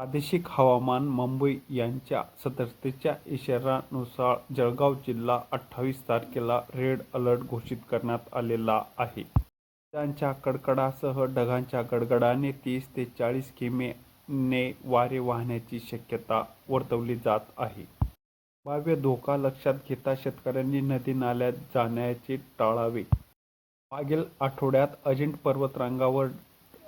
प्रादेशिक हवामान मुंबई यांच्या सतर्कतेच्या इशाऱ्यानुसार जळगाव जिल्हा अठ्ठावीस तारखेला रेड अलर्ट घोषित करण्यात आलेला आहे. विजांच्या कडकडासह ढगांच्या गडगडाने तीस ते चाळीस किमीने वारे वाहण्याची शक्यता वर्तवली जात आहे. भाव्य धोका लक्षात घेता शेतकऱ्यांनी नदी नाल्यात जाण्याचे टाळावे. मागील आठवड्यात अजिंठ पर्वतरांगावर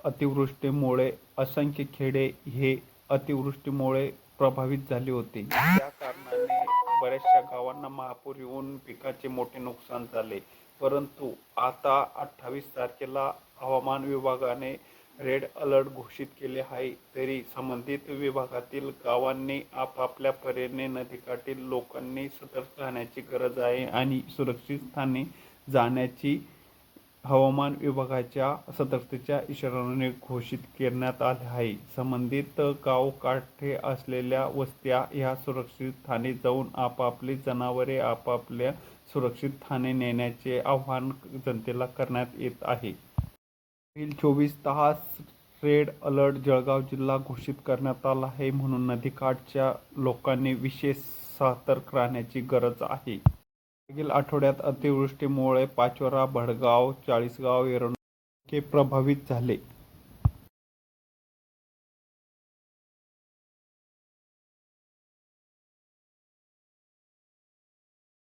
अतिवृष्टीमुळे असंख्य खेडे हे अतिवृष्टीमुळे प्रभावित झाले होते. त्या कारणाने बऱ्याचशा गावांना महापूर येऊन पिकाचे मोठे नुकसान झाले. परंतु आता अठ्ठावीस तारखेला हवामान विभागाने रेड अलर्ट घोषित केले आहे. तरी संबंधित विभागातील गावांनी आपापल्या परीने नदीकाठील लोकांनी सतर्क राहण्याची गरज आहे आणि सुरक्षित स्थानी जाण्याची हवामान विभागाच्या सतर्कतेच्या इशाऱ्याने घोषित करण्यात आले आहे. संबंधित गावकाठे असलेल्या वस्त्या ह्या सुरक्षित ठाणे जाऊन आपापली जनावरे आपापल्या सुरक्षित ठाणे नेण्याचे आवाहन जनतेला करण्यात येत आहे. पुढील चोवीस तास रेड अलर्ट जळगाव जिल्हा घोषित करण्यात आला आहे म्हणून नदीकाठच्या लोकांनी विशेष सतर्क राहण्याची गरज आहे. मागील आठवड्यात अतिवृष्टीमुळे पाचोरा भडगाव चाळीसगाव एरंडोल हे प्रभावित झाले.